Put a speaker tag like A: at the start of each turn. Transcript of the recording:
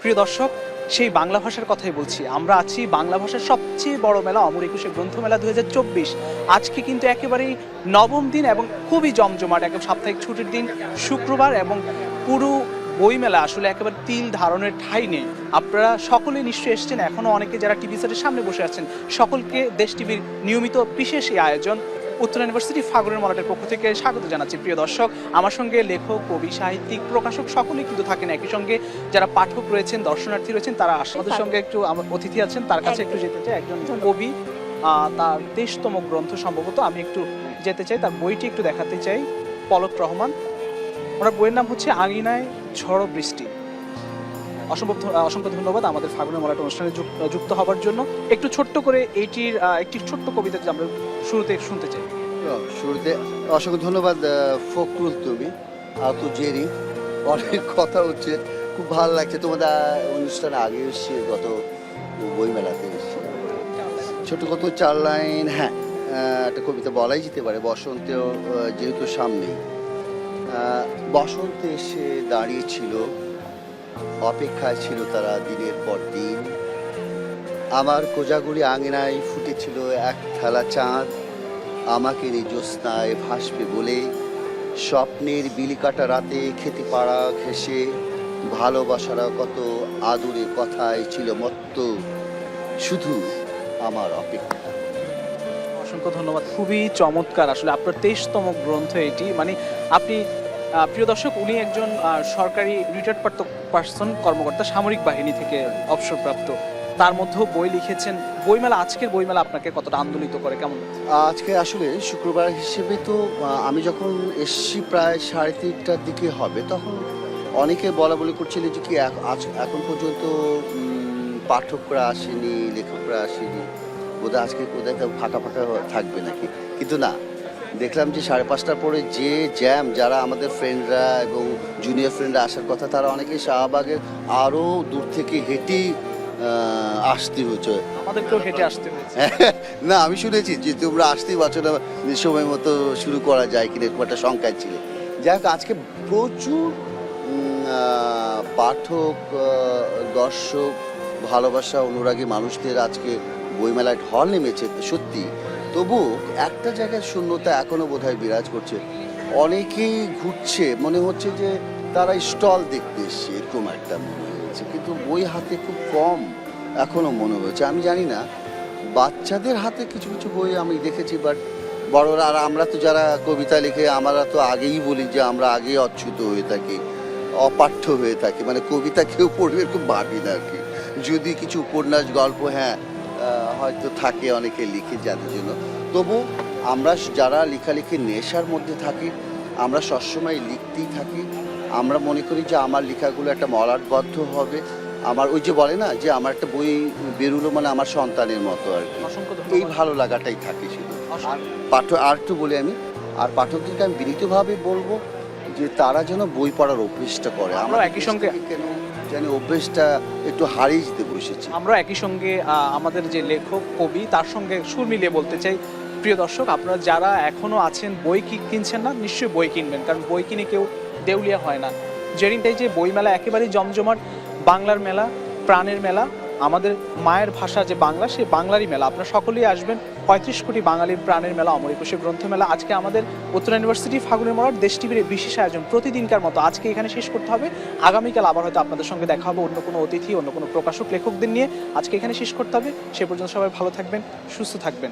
A: প্রিয় দর্শক, সেই বাংলা ভাষার কথাই বলছি। আমরা আছি বাংলা ভাষার সবচেয়ে বড় মেলা, অমর একুশে গ্রন্থমেলা দুই হাজার চব্বিশ। আজকে কিন্তু একেবারেই নবম দিন এবং খুবই জমজমাট একদম সাপ্তাহিক ছুটির দিন, শুক্রবার এবং পুরো বইমেলা আসলে একেবারে তিল ধারণের ঠাঁই নেই। আপনারা সকলে নিশ্চয়ই এসছেন, এখনও অনেকে যারা টিভি সেটের সামনে বসে আছেন, সকলকে দেশ টিভির নিয়মিত বিশেষ এই আয়োজন উত্তর ইউনিভার্সিটি ফাগুনের মলাটের পক্ষ থেকে স্বাগত জানাচ্ছি প্রিয় দর্শক। আমার সঙ্গে লেখক কবি সাহিত্যিক প্রকাশক সকলেই কিন্তু থাকেন একই সঙ্গে। যারা পাঠক রয়েছেন দর্শনার্থী রয়েছেন তারা আমাদের সঙ্গে একটু আমার অতিথি আছেন। তার কাছে একটু যেতে চাই। একজন কবি তার তেইশতম গ্রন্থ সম্ভবত। আমি একটু যেতে চাই তার বইটি একটু দেখাতে চাই। পলক রহমান। ওনার বইয়ের নাম হচ্ছে আঙিনায় ঝড় বৃষ্টি। অসম্ভব অসংখ্য ধন্যবাদ আমাদের ফাগুনের মলাট অনুষ্ঠানে যুক- যুক্ত হবার জন্য। একটু ছোট্ট করে এইটির একটি ছোট্ট কবিতা আমরা শুরুতে শুনতে চাই।
B: শুরুতে অসংখ্য ধন্যবাদ ফখরুল তুমি আর তো জেরি। অনেক কথা হচ্ছে, খুব ভালো লাগছে। তোমাদের অনুষ্ঠানে আগে এসছি, গত বইমেলাতে এসছি। ছোট কত চার লাইন হ্যাঁ একটা কবিতা বলাই যেতে পারে, বসন্তেও যেহেতু সামনেই। বসন্তে এসে দাঁড়িয়েছিল অপেক্ষায় ছিল তারা দিনের পর দিন। আমার কোজাগুড়ি আঙিনায় ফুটেছিল এক থালা চাঁদ। আমাকে নিয়ে জ্যোৎস্নায় ভাসবে বলে স্বপ্নের বিলিকাটা রাতে খেতে পাড়া ঘেসে ভালোবাসারা কত আদুরে কথায় ছিল মত্ত। শুধু আমার অপেক্ষা।
A: অসংখ্য ধন্যবাদ। খুবই চমৎকার। আসলে আপনার তেইশতম গ্রন্থ এটি। মানে আপনি প্রিয় দর্শক, উনি একজন সরকারি রিটায়ার্ড পার্সন কর্মকর্তা, সামরিক বাহিনী থেকে অবসরপ্রাপ্ত। তার মধ্যেও বই লিখেছেন। বইমেলা, আজকের বইমেলা আপনাকে কতটা আন্দোলিত করে? কেমন
B: আজকে আসলে শুক্রবার হিসেবে তো আমি যখন এসছি প্রায় সাড়ে তিনটার দিকে হবে, তখন অনেকে বলা বলি করছিল যে কি এখন পর্যন্ত পাঠকরা আসেনি, লেখকরা আসেনি। বোধহয় আজকে কোথায় ফাঁকা ফাঁকা থাকবে নাকি? কিন্তু না দেখলাম যে সাড়ে পাঁচটার পরে যে জ্যাম যারা আমাদের ফ্রেন্ডরা এবং জুনিয়র ফ্রেন্ডরা আসার কথা তারা অনেকেই শাহবাগের আরও দূর থেকে হেঁটেই আসতে হচ্ছে
A: আমাদেরকেও হেঁটে আসতে হয়েছে।
B: না আমি শুনেছি যে তোমরা আসতেই পারছ না সময় মতো শুরু করা যায় কিনা এরকম একটা শঙ্কায় ছিল। যাই হোক আজকে প্রচুর পাঠক দর্শক ভালোবাসা অনুরাগী মানুষদের আজকে বইমেলায় ঢল নেমেছে সত্যি। তবু একটা জায়গায় শূন্যতা এখনও বোধহয় বিরাজ করছে। অনেকেই ঘুরছে, মনে হচ্ছে যে তারা স্টল দেখতে এসছে, এরকম একটা মনে হয়েছে। কিন্তু বই হাতে খুব কম এখনও মনে হয়েছে। আমি জানি না, বাচ্চাদের হাতে কিছু কিছু বই আমি দেখেছি বাট বড়রা, আর আমরা তো যারা কবিতা লিখে, আমরা তো আগেই বলি যে আমরা আগেই অচ্যুত হয়ে থাকি, অপাঠ্য হয়ে থাকি। মানে কবিতা কেউ পড়বে খুব ভাবি না আর কি। যদি কিছু উপন্যাস, গল্প হ্যাঁ হয়তো থাকে অনেকে লিখে যাদের জন্য। তবু আমরা যারা লেখালেখি নেশার মধ্যে থাকি আমরা সবসময় লিখতেই থাকি। আমরা মনে করি যে আমার লেখাগুলো একটা মলাটবদ্ধ হবে। আমার ওই যে বলে না যে আমার একটা বই বেরুলো মানে আমার সন্তানের মতো আর কি।
A: অসংখ্য
B: এই ভালো লাগাটাই থাকে শুধু। পাঠক আর একটু বলি আমি আর পাঠকদেরকে আমি বিনীতভাবে বলব যে তারা যেন বই পড়ার অভ্যেসটা করে।
A: আমরা একই সঙ্গে-
B: কেন জানি অভ্যেসটা একটু হারিয়ে যেতে বসেছে?
A: আমরা একই সঙ্গে আমাদের যে লেখক কবি তার সঙ্গে সুর মিলিয়ে বলতে চাই। প্রিয় দর্শক আপনারা যারা এখনও আছেন বই কি কিনছেন না নিশ্চয়ই বই কিনবেন কারণ বই কিনে কেউ দেউলিয়া হয় না। যেদিনটাই যে বই মেলা একেবারেই জমজমাট বাংলার মেলা প্রাণের মেলা আমাদের মায়ের ভাষা যে বাংলা, সেই বাংলারই মেলা। আপনারা সকলেই আসবেন। পঁয়ত্রিশ কোটি বাঙালির প্রাণের মেলা অমর একুশে গ্রন্থ মেলা। আজকে আমাদের উত্তর ইউনিভার্সিটি ফাগুনের মরার দেশ টিভির বিশেষ আয়োজন প্রতিদিনকার মতো আজকে এখানে শেষ করতে হবে। আগামীকাল আবার হয়তো আপনাদের সঙ্গে দেখা হবে অন্য কোনো অতিথি, অন্য কোনো প্রকাশক, লেখকদের নিয়ে। আজকে এখানে শেষ করতে হবে। সে পর্যন্ত সবাই ভালো থাকবেন, সুস্থ থাকবেন।